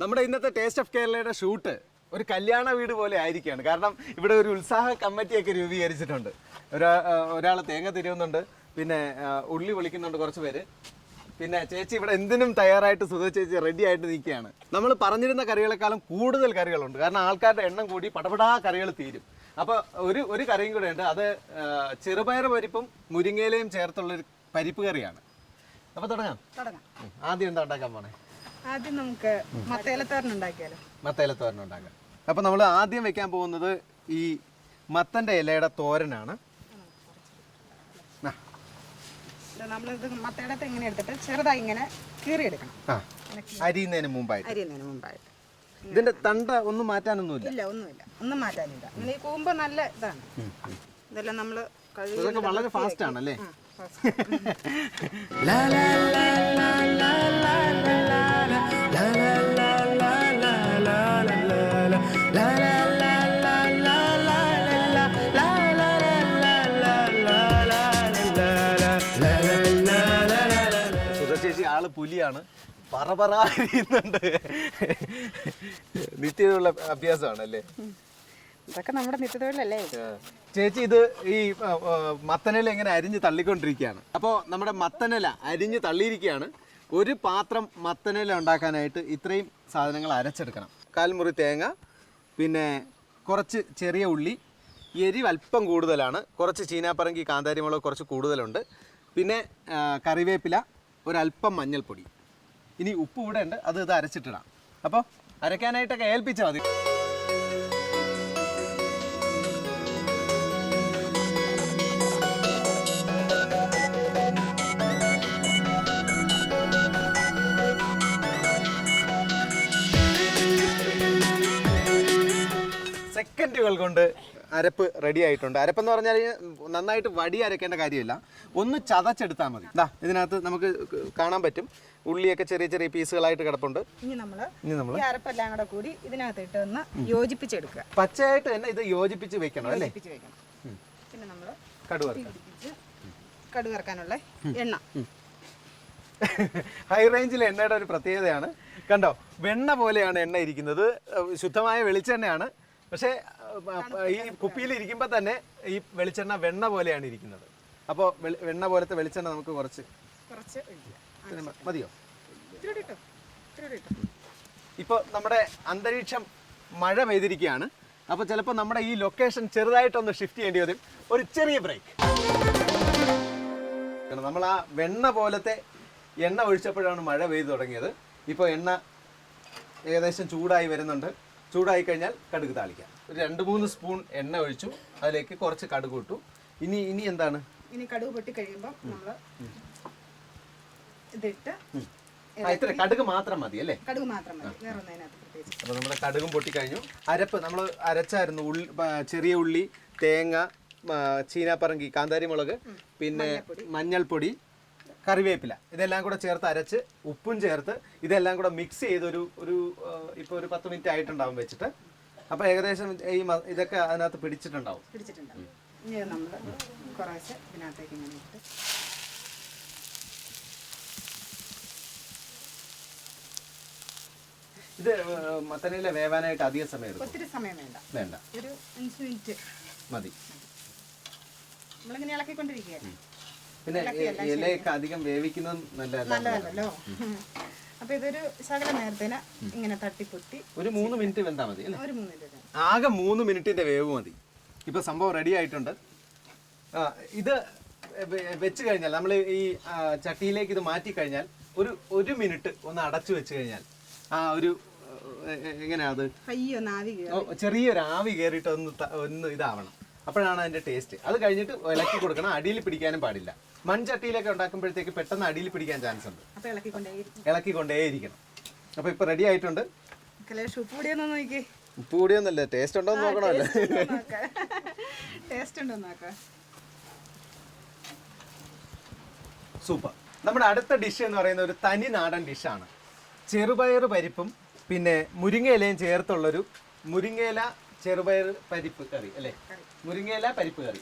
നമ്മുടെ ഇന്നത്തെ taste of കേരളയുടെ ഷൂട്ട് ഒരു കല്യാണ വീട് പോലെ ആയിരിക്കുകയാണ്. കാരണം ഇവിടെ ഒരു ഉത്സാഹ കമ്മിറ്റിയൊക്കെ രൂപീകരിച്ചിട്ടുണ്ട്. ഒരാ ഒരാൾ തേങ്ങ തിരുവുന്നുണ്ട്. പിന്നെ ഉള്ളി വിളിക്കുന്നുണ്ട് കുറച്ച് പേര്. പിന്നെ ചേച്ചി ഇവിടെ എന്തിനും തയ്യാറായിട്ട് സുധ ചേച്ചി റെഡി ആയിട്ട് നിൽക്കുകയാണ്. നമ്മൾ പറഞ്ഞിരുന്ന കറികളെക്കാളും കൂടുതൽ കറികളുണ്ട്. കാരണം ആൾക്കാരുടെ എണ്ണം കൂടി പടപടാ കറികൾ തീരും. അപ്പോൾ ഒരു ഒരു കറിയും കൂടെ ഉണ്ട്. അത് ചെറുപയർ പരിപ്പും മുരിങ്ങയിലയും ചേർത്തുള്ളൊരു പരിപ്പ് കറിയാണ്. അപ്പോൾ തുടങ്ങാം. തുടങ്ങാം. ആദ്യം എന്താ ഉണ്ടാക്കാൻ പോണേ? ആദ്യം നമുക്ക് മത്തേലത്തോരൻ ഉണ്ടാക്കിയാലോ? മത്തയിലത്തോരൻ ഉണ്ടാക്കാം. അപ്പോൾ നമ്മൾ ആദ്യം വെക്കാൻ പോകുന്നത് ഈ മത്തന്റെ ഇലയുടെ തോരനാണ്. നമ്മളിത് മത്തയുടെ ഇങ്ങനെ എടുത്തിട്ട് ചെറുതായി ഇങ്ങനെ കീറിയെടുക്കണം. ആ അരിയുന്നതിന് മുമ്പായിട്ട്. അരിയുന്നതിന് മുമ്പായിട്ട്. ഇതിന്റെ തണ്ട ഒന്നും മാറ്റാനൊന്നുമില്ല. ഇല്ല ഒന്നുമില്ല. ഒന്നും മാറ്റാനില്ല. ഇങ്ങനെ ഈ കൂമ്പ് നല്ല ഇതാണ്. ഇതെല്ലാം നമ്മൾ കഴുകി ഇതൊക്കെ വളരെ ഫാസ്റ്റ് ആണല്ലേ? ലാ ലാ ലാ ലാ ആൾ പുലിയാണ്. പറ പറ അരിയുന്നുണ്ട് നിത്യമുള്ള അഭ്യാസമാണ് അല്ലേ ഇതൊക്കെ നമ്മുടെ നിത്യതൊഴിലല്ലേ ചേച്ചി ഇത് ഈ മത്തനില ഇങ്ങനെ അരിഞ്ഞ് തള്ളിക്കൊണ്ടിരിക്കുകയാണ്. അപ്പോൾ നമ്മുടെ മത്തനില അരിഞ്ഞ് തള്ളിയിരിക്കുകയാണ്. ഒരു പാത്രം മത്തനില ഉണ്ടാക്കാനായിട്ട് ഇത്രയും സാധനങ്ങൾ അരച്ചെടുക്കണം. കാൽമുറി തേങ്ങ പിന്നെ കുറച്ച് ചെറിയ ഉള്ളി എരിവ് അല്പം കൂടുതലാണ്. കുറച്ച് ചീനാപ്പറങ്കി കാന്താരിമുളക് കുറച്ച് കൂടുതലുണ്ട്. പിന്നെ കറിവേപ്പില ഒരല്പം മഞ്ഞൾപ്പൊടി. ഇനി ഉപ്പ് ഇവിടെ ഉണ്ട് അത് ഇത് അരച്ചിട്ടിടാം. അപ്പോൾ അരയ്ക്കാനായിട്ടൊക്കെ ഏൽപ്പിച്ചാൽ മതി. സെക്കൻഡുകൾ കൊണ്ട് അരപ്പ് റെഡി ആയിട്ടുണ്ട്. അരപ്പെന്ന് പറഞ്ഞാൽ നന്നായിട്ട് വടി അരയ്ക്കേണ്ട കാര്യമില്ല. ഒന്ന് ചതച്ചെടുത്താൽ മതി. ദാ ഇതിനകത്ത് നമുക്ക് കാണാൻ പറ്റും. ഉള്ളിയൊക്കെ ചെറിയ ചെറിയ പീസുകളായിട്ട് കിടപ്പുണ്ട്. ഇനി നമ്മൾ ഇനി നമ്മൾ അരപ്പെല്ലാം കൂടെ കൂടി ഇതിനകത്ത് ഇട്ട് ഒന്ന് യോജിപ്പിച്ചെടുക്കുക. പച്ചയായിട്ട് തന്നെ ഇത് യോജിപ്പിച്ച് വെക്കണം അല്ലേ? പിന്നെ നമ്മൾ കടുവ പിടിപ്പിച്ച് എണ്ണ. ഹൈ റേഞ്ചിലെ എണ്ണയുടെ ഒരു പ്രത്യേകതയാണ്. കണ്ടോ വെണ്ണ പോലെയാണ് എണ്ണ ഇരിക്കുന്നത്. ശുദ്ധമായ വെളിച്ചെണ്ണയാണ്. പക്ഷേ ഈ കുപ്പിയിൽ ഇരിക്കുമ്പോൾ തന്നെ ഈ വെളിച്ചെണ്ണ വെണ്ണ പോലെയാണ് ഇരിക്കുന്നത്. അപ്പോൾ വെണ്ണ പോലത്തെ വെളിച്ചെണ്ണ നമുക്ക് കുറച്ച്. കുറച്ച് മതിയോ? ഇപ്പൊ ഇപ്പോൾ നമ്മുടെ അന്തരീക്ഷം മഴ പെയ്തിരിക്കുകയാണ്. അപ്പോൾ ചിലപ്പോ നമ്മുടെ ഈ ലൊക്കേഷൻ ചെറുതായിട്ടൊന്ന് ഷിഫ്റ്റ് ചെയ്യേണ്ടി വരും. ഒരു ചെറിയ ബ്രേക്ക് നമ്മൾ ആ വെണ്ണ പോലത്തെ എണ്ണ ഒഴിച്ചപ്പോഴാണ് മഴ പെയ്തു തുടങ്ങിയത്. ഇപ്പോൾ എണ്ണ ഏകദേശം ചൂടായി വരുന്നുണ്ട്. ചൂടായി കഴിഞ്ഞാൽ കടുക് താളിക്കാം. ഒരു രണ്ട് മൂന്ന് സ്പൂൺ എണ്ണ ഒഴിച്ചു. അതിലേക്ക് കുറച്ച് കടുക് ഇട്ടു. ഇനി ഇനി എന്താണ്? ഇനി കടുക് പൊട്ടി കഴിയുമ്പോൾ നമ്മൾ ഇതിട്ട് ഇത്ര കടുക് മാത്രം മതി അല്ലേ? കടുക് മാത്രം മതി. വേറെ ഒന്നും അതിനകത്ത് പ്രത്യേകിച്ച് അപ്പോൾ നമ്മുടെ കടുകും പൊട്ടിക്കഴിഞ്ഞു അരപ്പ് നമ്മൾ അരച്ചായിരുന്നു ഉള്ളി ചെറിയ ഉള്ളി തേങ്ങ ചീനാപ്പറങ്കി കാന്താരി മുളക് പിന്നെ മഞ്ഞൾപ്പൊടി. കറിവേപ്പില. ഇതെല്ലാം കൂടെ ചേർത്ത് അരച്ച് ഉപ്പും ചേർത്ത് ഇതെല്ലാം കൂടെ മിക്സ് ചെയ്തൊരു ഒരു ഇപ്പോൾ ഒരു പത്ത് മിനിറ്റ് ആയിട്ടുണ്ടാവും വെച്ചിട്ട്. അപ്പോൾ ഏകദേശം ഈ ഇതൊക്കെ അതിനകത്ത് പിടിച്ചിട്ടുണ്ടാവും. പിടിച്ചിട്ടുണ്ടാവും. ഇനി നമ്മൾ കുറേശ്ശെ ഇതിനകത്തേക്ക് ഇങ്ങനെ ഇട്ട്. ഇത് മത്തനയില വേവാനായിട്ട് അധിക സമയം ഒത്തിരി സമയം വേണ്ട. വേണ്ട. ഒരു അഞ്ച് മിനിറ്റ്. മതി. നമ്മളിങ്ങനെ ഇളക്കിക്കൊണ്ടിരിക്കുകയല്ലേ പിന്നെ ഇലയൊക്കെ അധികം വേവിക്കുന്നത് നല്ലതല്ല. അപ്പൊ ഇതൊരു ശകല നേരത്തിന് ഇങ്ങനെ തട്ടിപ്പൊത്തി ഒരു മൂന്ന് മിനിറ്റ് വെന്താ മതി അല്ലേ? ഒരു മൂന്ന് മിനിറ്റ് ആകെ മൂന്ന് മിനിറ്റിന്റെ വേവ് മതി. ഇപ്പൊ സംഭവം റെഡി ആയിട്ടുണ്ട്. ഇത് വെച്ച് കഴിഞ്ഞാൽ നമ്മൾ ഈ ചട്ടിയിലേക്ക് ഇത് മാറ്റി കഴിഞ്ഞാൽ ഒരു ഒരു മിനിറ്റ് ഒന്ന് അടച്ചു വെച്ച് കഴിഞ്ഞാൽ ആ ഒരു എങ്ങനെയാ അത്? ചെറിയൊരു ആവി കയറിയിട്ട് ഒന്ന് ഒന്ന് ഇതാവണം. അപ്പോഴാണ് അതിന്റെ ടേസ്റ്റ് അത് കഴിഞ്ഞിട്ട് ഇളക്കി കൊടുക്കണം. അടിയിൽ പിടിക്കാനും പാടില്ല. മൺചട്ടിയിലൊക്കെ ഉണ്ടാക്കുമ്പോഴത്തേക്ക് പെട്ടെന്ന് അടിയിൽ പിടിക്കാൻ ചാൻസ് ഉണ്ട്. ഇളക്കി കൊണ്ടേ ഇരിക്കണം അപ്പൊ ഇപ്പൊ റെഡി ആയിട്ടുണ്ട്. ഉപ്പ് കൂടിയൊന്നല്ലേ ടേസ്റ്റ് ഉണ്ടോ എന്ന് നോക്കണമല്ലോ. ടേസ്റ്റ് ഉണ്ടോ നോക്കാം. സൂപ്പർ നമ്മുടെ അടുത്ത ഡിഷ് എന്ന് പറയുന്ന ഒരു തനി നാടൻ ഡിഷാണ് ചെറുപയർ പരിപ്പും പിന്നെ മുരിങ്ങയിലയും ചേർത്തുള്ളൊരു മുരിങ്ങയില ചെറുപയർ പരിപ്പ് കറി അല്ലേ? മുരിങ്ങയില പരിപ്പ് കറി.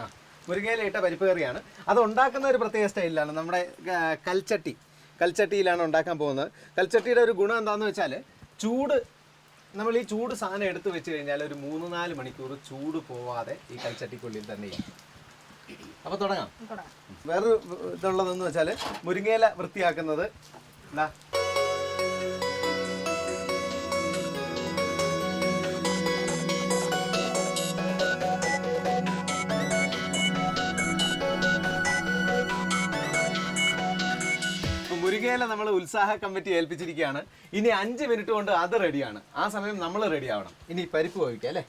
ആ മുരിങ്ങയില ഇട്ട പരിപ്പ് കറിയാണ്. അത് ഉണ്ടാക്കുന്ന ഒരു പ്രത്യേക സ്റ്റൈലാണ് നമ്മുടെ കൽച്ചട്ടി. കൽച്ചട്ടിയിലാണ് ഉണ്ടാക്കാൻ പോകുന്നത്. കൽച്ചട്ടിയുടെ ഒരു ഗുണം എന്താണെന്ന് വെച്ചാൽ ചൂട് നമ്മൾ ഈ ചൂട് സാധനം എടുത്തു വെച്ച് കഴിഞ്ഞാൽ ഒരു മൂന്ന് നാല് മണിക്കൂർ ചൂട് പോവാതെ ഈ കൽച്ചട്ടിക്കുള്ളിൽ തന്നെ ഇരിക്കും. അപ്പൊ തുടങ്ങാം. വേറൊരു ഇതുള്ളതെന്ന് വെച്ചാൽ മുരിങ്ങയില വൃത്തിയാക്കുന്നത്. എന്താ മുരിങ്ങയില നമ്മൾ ഉത്സാഹ കമ്മിറ്റി ഏൽപ്പിച്ചിരിക്കുകയാണ്. ഇനി അഞ്ച് മിനിറ്റ് കൊണ്ട് അത് റെഡിയാണ്. ആ സമയം നമ്മൾ റെഡി ആവണം ഇനി പരിപ്പ് വേവിക്കാം അല്ലേ?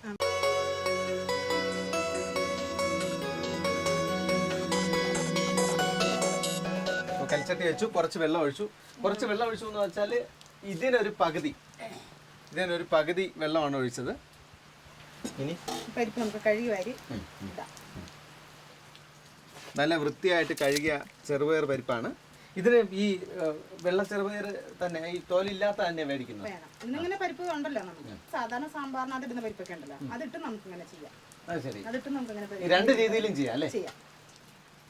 കൽച്ചട്ടി വെച്ചു കുറച്ച് വെള്ളം ഒഴിച്ചു. കുറച്ച് വെള്ളം ഒഴിച്ചു എന്ന് വെച്ചാൽ ഇതിനൊരു പകുതി. ഇതിനൊരു പകുതി വെള്ളമാണ് ഒഴിച്ചത്. ഇനി? പരിപ്പ് നമുക്ക് കഴുകി വാരി നല്ല വൃത്തിയായിട്ട് കഴുകിയ ചെറുപയർ പരിപ്പാണ്. ഇതിന് ഈ വെള്ള ചെറുപയർ തന്നെ ഈ തോലില്ലാത്ത തന്നെ മേടിക്കുന്നത്. വേണം. ഇന്നിങ്ങനെ പരിപ്പ് ഉണ്ടല്ലോ നമുക്ക്. സാധാരണ സാമ്പാറിന് അത് ഇടുന്ന പരിപ്പൊക്കെ ഉണ്ടല്ലോ. അതിട്ട് നമുക്ക് ഇങ്ങനെ ചെയ്യാം. അത് ശരി. അതിട്ട് നമുക്ക് ഇങ്ങനെ രണ്ട് രീതിയിലും ചെയ്യാം അല്ലേ? ചെയ്യാം.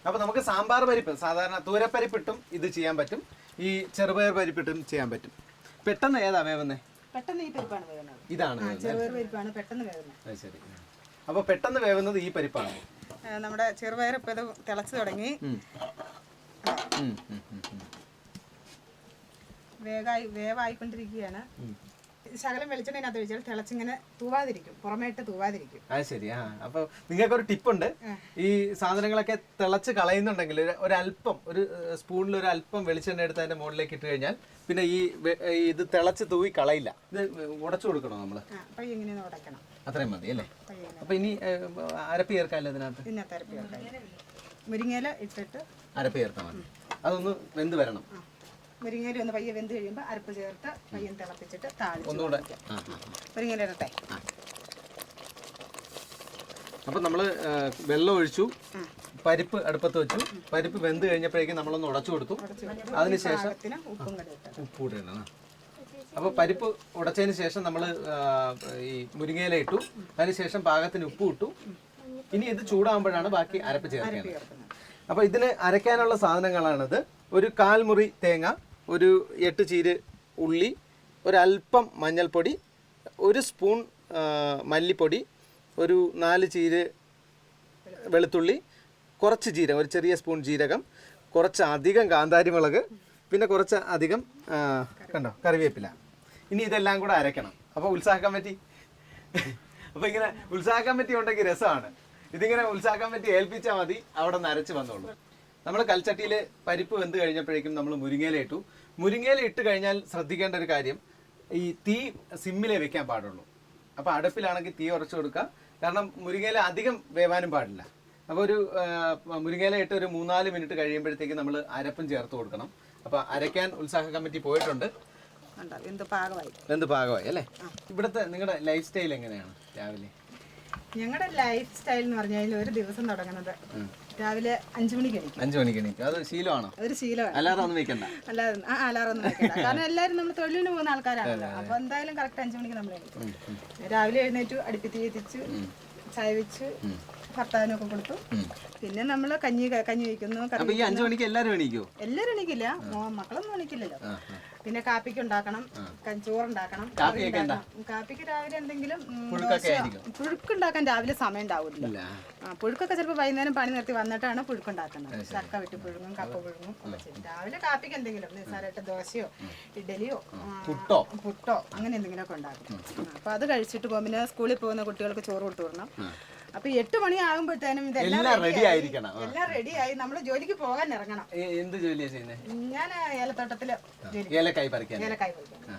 അപ്പൊ നമുക്ക് സാമ്പാർ പരിപ്പ് സാധാരണ തൂരപ്പരിപ്പിട്ടും ഇത് ചെയ്യാൻ പറ്റും. ഈ ചെറുപയർ പരിപ്പിട്ടും ചെയ്യാൻ പറ്റും. പെട്ടെന്ന് ഏതാ വേവുന്നേ? പെട്ടെന്ന് ഈ പരിപ്പാണ് വേവുന്നത്. ഇതാണ് ആ വേവുന്നത് ചെറുപയർ പരിപ്പാണ് പെട്ടെന്ന് വേകുന്നത് അത് ശരി. അപ്പൊ പെട്ടെന്ന് വേവുന്നത് ഈ പരിപ്പാണ്. നമ്മുടെ ചെറുപയർ ഇപ്പൊ ഇത് തിളച്ചു തുടങ്ങി. വേഗായി വേവായിക്കൊണ്ടിരിക്കുകയാണ്. ശകലം വെളിച്ചെണ്ണ അതിനകത്ത് ഒഴിച്ചാൽ തിളച്ചിങ്ങനെ തൂവാതിരിക്കും. പുറമേട്ട് തൂവാതിരിക്കും. അത് ശരി ആ. അപ്പൊ നിങ്ങൾക്ക് ഒരു ടിപ്പുണ്ട് ഈ സാധനങ്ങളൊക്കെ തിളച്ച് കളയുന്നുണ്ടെങ്കിൽ ഒരു- ഒരല്പം ഒരു സ്പൂണിൽ ഒരു അല്പം വെളിച്ചെണ്ണ എടുത്ത് അതിന്റെ മുകളിലേക്ക് ഇട്ട് കഴിഞ്ഞാൽ പിന്നെ ഈ ഇത് തിളച്ച് തൂവി കളയില്ല. ഇത് ഉടച്ചു കൊടുക്കണോ നമ്മൾ? അത്രയും മതി അല്ലേ? അപ്പൊ ഇനി അരപ്പ് ചേർക്കാമല്ലോ ഇതിനകത്ത്? ഇതിനകത്ത് മുരിങ്ങയില ഇട്ടിട്ട് അരപ്പ് ചേർത്താൽ മതി. അതൊന്ന് വെന്ത് വരണം. മുരിങ്ങേരി മുരിങ്ങയില ഒന്ന് പയ്യെ വെന്ത് കഴിയുമ്പോൾ അരപ്പ് ചേർത്ത് പയ്യൻ തിളപ്പിച്ചിട്ട് താളിച്ച് ഒന്നുകൂടെ. ആ, ആ, ആ. മുരിങ്ങയില ഇടട്ടെ. അപ്പൊ നമ്മൾ വെള്ളം ഒഴിച്ചു പരിപ്പ് അടുപ്പത്ത് വെച്ചു. പരിപ്പ് വെന്ത് കഴിഞ്ഞപ്പോഴേക്കും നമ്മളൊന്ന് ഉടച്ചു കൊടുത്തു. അതിനുശേഷം പാകത്തിന് ഉപ്പും കൂടെ ഇട്ട്. ഉപ്പ് കൂടെ ഇടണം അപ്പോൾ പരിപ്പ് ഉടച്ചതിന് ശേഷം നമ്മൾ ഈ മുരിങ്ങയില ഇട്ടു. അതിനുശേഷം പാകത്തിന് ഉപ്പ് ഇട്ടു. ഇനി ഇത് ചൂടാകുമ്പോഴാണ് ബാക്കി അരപ്പ് ചേർക്കുന്നത് ചേർക്കുന്നത്. അപ്പോൾ ഇതിന് അരയ്ക്കാനുള്ള സാധനങ്ങളാണിത്. ഒരു കാൽമുറി തേങ്ങ ഒരു എട്ട് ചീര് ഉള്ളി ഒരല്പം മഞ്ഞൾപ്പൊടി ഒരു സ്പൂൺ മല്ലിപ്പൊടി ഒരു നാല് ചീര് വെളുത്തുള്ളി കുറച്ച് ജീരകം ഒരു ചെറിയ സ്പൂൺ ജീരകം കുറച്ച് അധികം കാന്താരി മുളക് പിന്നെ കുറച്ച് അധികം കണ്ടോ കറിവേപ്പില. ഇനി ഇതെല്ലാം കൂടെ അരയ്ക്കണം. അപ്പോൾ ഉത്സാഹ കമ്മിറ്റി. അപ്പോൾ ഇങ്ങനെ ഉത്സാഹ കമ്മിറ്റി ഉണ്ടെങ്കിൽ രസമാണ്. ഇതിങ്ങനെ ഉത്സാഹം പറ്റി ഏൽപ്പിച്ചാൽ മതി. അവിടെ നരച്ച് വന്നോളൂ. നമ്മൾ കൽച്ചട്ടിയിൽ പരിപ്പ് വെന്ത് കഴിഞ്ഞപ്പോഴേക്കും നമ്മൾ മുരിങ്ങയില ഇട്ടു. മുരിങ്ങയില ഇട്ട് കഴിഞ്ഞാൽ ശ്രദ്ധിക്കേണ്ട ഒരു കാര്യം ഈ തീ സിമ്മിലേ വെക്കാൻ പാടുള്ളൂ. അപ്പോൾ അടുപ്പിലാണെങ്കിൽ തീ ഉറച്ചു കൊടുക്കുക കാരണം മുരിങ്ങയില അധികം വേവാനും പാടില്ല. അപ്പോൾ ഒരു മുരിങ്ങയില ഇട്ട് ഒരു മൂന്നാൽ മിനിറ്റ് കഴിയുമ്പോഴത്തേക്ക് നമ്മൾ അരപ്പും ചേർത്ത് കൊടുക്കണം. അപ്പോൾ അരയ്ക്കാൻ ഉത്സാഹ കമ്മിറ്റി പോയിട്ടുണ്ട്. എന്ത് പാകമായി. അല്ലേ? ഇവിടുത്തെ നിങ്ങളുടെ ലൈഫ് സ്റ്റൈൽ എങ്ങനെയാണ് രാവിലെ? ഞങ്ങളുടെ ലൈഫ് സ്റ്റൈൽ എന്ന് പറഞ്ഞാൽ ഒരു ദിവസം തുടങ്ങുന്നത്. രാവിലെ അഞ്ചു മണിക്ക് എണീക്കും. അഞ്ചു മണിക്ക് എണീക്കും. അത് ശീലമാണോ? ഒരു ശീലമാണ്. അലാറം ഒന്നും വെക്കണ്ട. അല്ലാതെ ആ അലാറം ഒന്നും വെക്കണ്ട. കാരണം എല്ലാവരും നമ്മൾ തൊഴിലിന് പോകുന്ന ആൾക്കാരാണല്ലോ. അപ്പൊ എന്തായാലും കറക്റ്റ് അഞ്ചു മണിക്ക് നമ്മൾ എണീക്കും. രാവിലെ എഴുന്നേറ്റ് അടുപ്പിത്തി എത്തിച്ച് ചായ വെച്ച് ഭർത്താവിനൊക്കെ കൊടുത്തു. പിന്നെ നമ്മൾ കഞ്ഞി കഞ്ഞി വയ്ക്കുന്നു അഞ്ചു മണിക്ക് എല്ലാവരും എണീക്കോ? എല്ലാവരും എണീക്കില്ല. മക്കളൊന്നും എണീക്കില്ലല്ലോ. പിന്നെ കാപ്പിക്ക് ഉണ്ടാക്കണം ചോറുണ്ടാക്കണം. കാപ്പിക്ക് രാവിലെ എന്തെങ്കിലും. പുഴുക്കുണ്ടാക്കാൻ രാവിലെ സമയം ഉണ്ടാവില്ല പുഴുക്കൊക്കെ ചിലപ്പോൾ വൈകുന്നേരം പണി നിർത്തി വന്നിട്ടാണ് പുഴുക്കുണ്ടാക്കുന്നത്. ചക്ക വിട്ട് പുഴുങ്ങും കപ്പ പുഴുങ്ങും രാവിലെ കാപ്പിക്ക് എന്തെങ്കിലും നിസ്സാരമായിട്ട് ദോശയോ ഇഡലിയോ പുട്ടോ? പുട്ടോ അങ്ങനെ എന്തെങ്കിലുമൊക്കെ ഉണ്ടാക്കും. അപ്പൊ അത് കഴിച്ചിട്ട് പോകും. പിന്നെ സ്കൂളിൽ പോകുന്ന കുട്ടികൾക്ക് ചോറ് കൊടുത്തു വിടണം. അപ്പൊ എട്ട് മണി ആകുമ്പോഴത്തേനും ഇതെല്ലാം എല്ലാം റെഡി ആയിരിക്കണം. എല്ലാം റെഡി ആയി. നമ്മൾ ജോലിക്ക് പോകാൻ ഇറങ്ങണം. എന്ത് ജോലിയാ ചെയ്യുന്നത് ഞാൻ ഏലത്തോട്ടത്തിൽ ഏലക്കായ് പറിക്കാൻ. ഏലക്കായ് പറിക്കാൻ.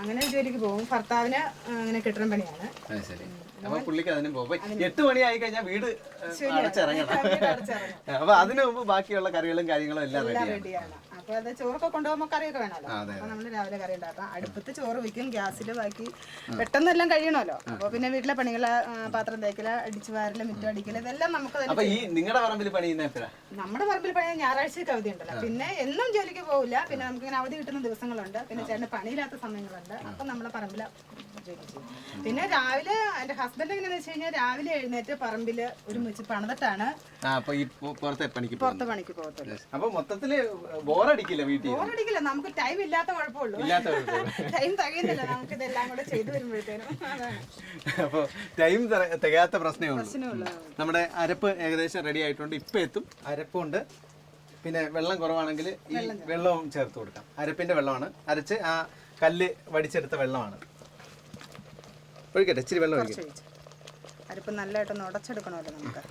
അങ്ങനെ ജോലിക്ക് പോകും. ഭർത്താവിന് അങ്ങനെ കിട്ടണം പണിയാണ്. അപ്പൊ പുള്ളിക്ക് അതിനും പോകും. എട്ട് മണി ആയി കഴിഞ്ഞാൽ വീട് അടച്ചിറങ്ങണം. അപ്പൊ അതിനു മുമ്പ് ബാക്കിയുള്ള കറികളും കാര്യങ്ങളും എല്ലാം എല്ലാം റെഡിയാണ് റെഡിയാണ് അപ്പൊ അത് ചോറൊക്കെ കൊണ്ടുപോകുമ്പോൾ കറിയൊക്കെ വേണമല്ലോ അപ്പൊ നമ്മൾ രാവിലെ കറി ഉണ്ടാക്കാം. അടുപ്പത്ത് ചോറ് വെക്കും ഗ്യാസിൽ ബാക്കി പെട്ടെന്നെല്ലാം കഴിയണമല്ലോ. അപ്പൊ പിന്നെ വീട്ടിലെ പണികൾ പാത്രം തേക്കൽ അടിച്ചു വാരൽ മിറ്റം അടിക്കൽ ഇതെല്ലാം നമുക്ക് തന്നെ നിങ്ങളുടെ പറമ്പിൽ നമ്മുടെ പറമ്പിൽ പണി ഞായറാഴ്ചയൊക്കെ അവധി ഉണ്ടല്ലോ. പിന്നെ എന്നും ജോലിക്ക് പോകില്ല പിന്നെ നമുക്ക് ഇങ്ങനെ അവധി കിട്ടുന്ന ദിവസങ്ങളുണ്ട്. പിന്നെ ചേട്ടന് പണിയില്ലാത്ത സമയങ്ങളുണ്ട്. അപ്പൊ നമ്മളെ പറമ്പിൽ ജോലി ചെയ്യും. പിന്നെ രാവിലെ എന്റെ ഹസ്ബൻഡ് എങ്ങനെയാന്ന് വെച്ച് കഴിഞ്ഞാൽ രാവിലെ എഴുന്നേറ്റ് പറമ്പിൽ ഒരുമിച്ച് പണിതിട്ടാണ് പുറത്ത് പണിക്ക് പോകത്തുള്ളൂ. അപ്പൊ മൊത്തത്തിൽ ബോറടി ബോറടിക്കില്ല വീട്ടിൽ. ബോറടിക്കില്ല നമുക്ക് ടൈം ഇല്ലാത്ത കുഴപ്പമുള്ളൂ. ഇല്ലാത്ത ടൈം തികയുന്നില്ല നമുക്ക് ഇതെല്ലാം കൂടെ ചെയ്തു വരുമ്പോഴത്തേനും. അപ്പോൾ ടൈം തികയാത്ത പ്രശ്നമേ ഉള്ളൂ. നമ്മുടെ അരപ്പ് ഏകദേശം റെഡി ആയിട്ടുണ്ട്. ഇപ്പം എത്തും. അരപ്പുണ്ട്. പിന്നെ വെള്ളം കുറവാണെങ്കിൽ ഈ വെള്ളവും ചേർത്ത് കൊടുക്കാം. അരപ്പിന്റെ വെള്ളമാണ്. അരച്ച് ആ കല്ല് വടിച്ചെടുത്ത വെള്ളമാണ്. ഒഴിക്കട്ടെ ഇച്ചിരി വെള്ളം ഒഴിക്കട്ടെ. അരിപ്പ് നല്ലതായിട്ടൊന്ന് ഉടച്ചെടുക്കണമല്ലോ നമുക്ക്.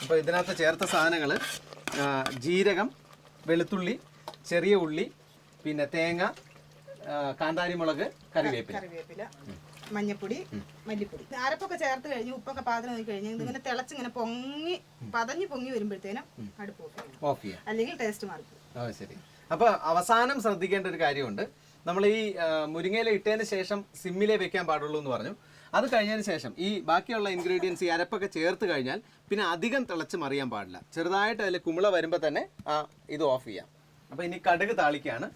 അപ്പോൾ ഇതിനകത്ത് ചേർത്ത സാധനങ്ങൾ ജീരകം വെളുത്തുള്ളി ചെറിയ ഉള്ളി പിന്നെ തേങ്ങ കാന്താരിമുളക് കാന്താരി മുളക് കറിവേപ്പില. കറിവേപ്പില മഞ്ഞപ്പൊടി മല്ലിപ്പൊടി. അരപ്പൊക്കെ ചേർത്ത് കഴിഞ്ഞ് ഉപ്പൊക്കെ പാത്രം നോക്കി കഴിഞ്ഞ് ഇതിങ്ങനെ തിളച്ചിങ്ങനെ പൊങ്ങി പതഞ്ഞ് പൊങ്ങി വരുമ്പോഴത്തേനും അടുപ്പ് ഓഫ് ചെയ്യാം. അല്ലെങ്കിൽ ടേസ്റ്റ് മാറി ശരി. അപ്പൊ അവസാനം ശ്രദ്ധിക്കേണ്ട ഒരു കാര്യമുണ്ട്. നമ്മൾ ഈ മുരിങ്ങയില ഇട്ടതിന് ശേഷം സിമ്മിലേ വെക്കാൻ പാടുള്ളൂ എന്ന് പറഞ്ഞു. അത് കഴിഞ്ഞതിന് ശേഷം ഈ ബാക്കിയുള്ള ഇൻഗ്രീഡിയൻസ് ഈ അരപ്പൊക്കെ ചേർത്ത് കഴിഞ്ഞാൽ പിന്നെ അധികം തിളച്ച് മറിയാൻ പാടില്ല. ചെറുതായിട്ട് അതിൽ കുമിള വരുമ്പോൾ തന്നെ ആ ഇത് ഓഫ് ചെയ്യാം. അപ്പോൾ ഇനി കടുക് താളിക്കാണ്.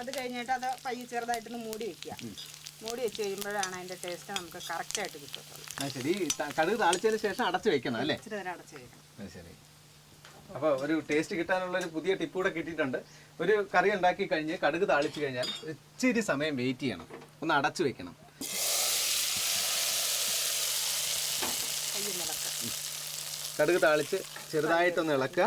അത് കഴിഞ്ഞിട്ട് അത് പയ്യെ ചെറുതായിട്ടൊന്ന് മൂടി വെക്കുക. മൂടി വെച്ച് കഴിയുമ്പോഴാണ് അതിന്റെ ടേസ്റ്റ് നമുക്ക് കറക്റ്റ് ആയിട്ട് കിട്ടത്തുള്ളൂ. ആ ശരി. ഈ ത- കടുക് താളിച്ചതിന് ശേഷം അടച്ചു വെക്കണം അല്ലേ? ഇച്ചിരി നേരം അടച്ച് വെക്കണം. അത് ശരി. അപ്പോൾ ഒരു ടേസ്റ്റ് കിട്ടാനുള്ള ഒരു പുതിയ ടിപ്പ് കൂടെ കിട്ടിയിട്ടുണ്ട്. ഒരു കറി ഉണ്ടാക്കി കഴിഞ്ഞ് കടുക് താളിച്ച് കഴിഞ്ഞാൽ ഇച്ചിരി സമയം വെയിറ്റ് ചെയ്യണം. ഒന്ന് അടച്ചു വെക്കണം പയ്യെ നിലക്കുക കടുക് താളിച്ച് ചെറുതായിട്ടൊന്ന് ഇളക്കുക.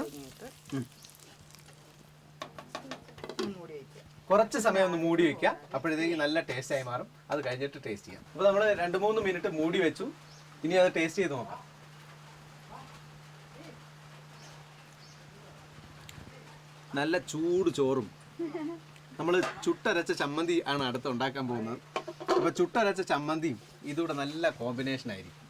കുറച്ച് സമയം ഒന്ന് മൂടി വെക്കുക. അപ്പോഴത്തേക്ക് നല്ല ടേസ്റ്റ് ആയി മാറും. അത് കഴിഞ്ഞിട്ട് ടേസ്റ്റ് ചെയ്യാം. അപ്പോൾ നമ്മൾ രണ്ട് മൂന്ന് മിനിറ്റ് മൂടി വെച്ചു. ഇനി അത് ടേസ്റ്റ് ചെയ്ത് നോക്കാം. നല്ല ചൂട് ചോറും. നമ്മൾ ചുട്ടരച്ച ചമ്മന്തി ആണ് അടുത്ത് ഉണ്ടാക്കാൻ പോകുന്നത്. അപ്പോൾ ചുട്ടരച്ച ചമ്മന്തിയും ഇതൂടെ നല്ല കോമ്പിനേഷൻ ആയിരിക്കും.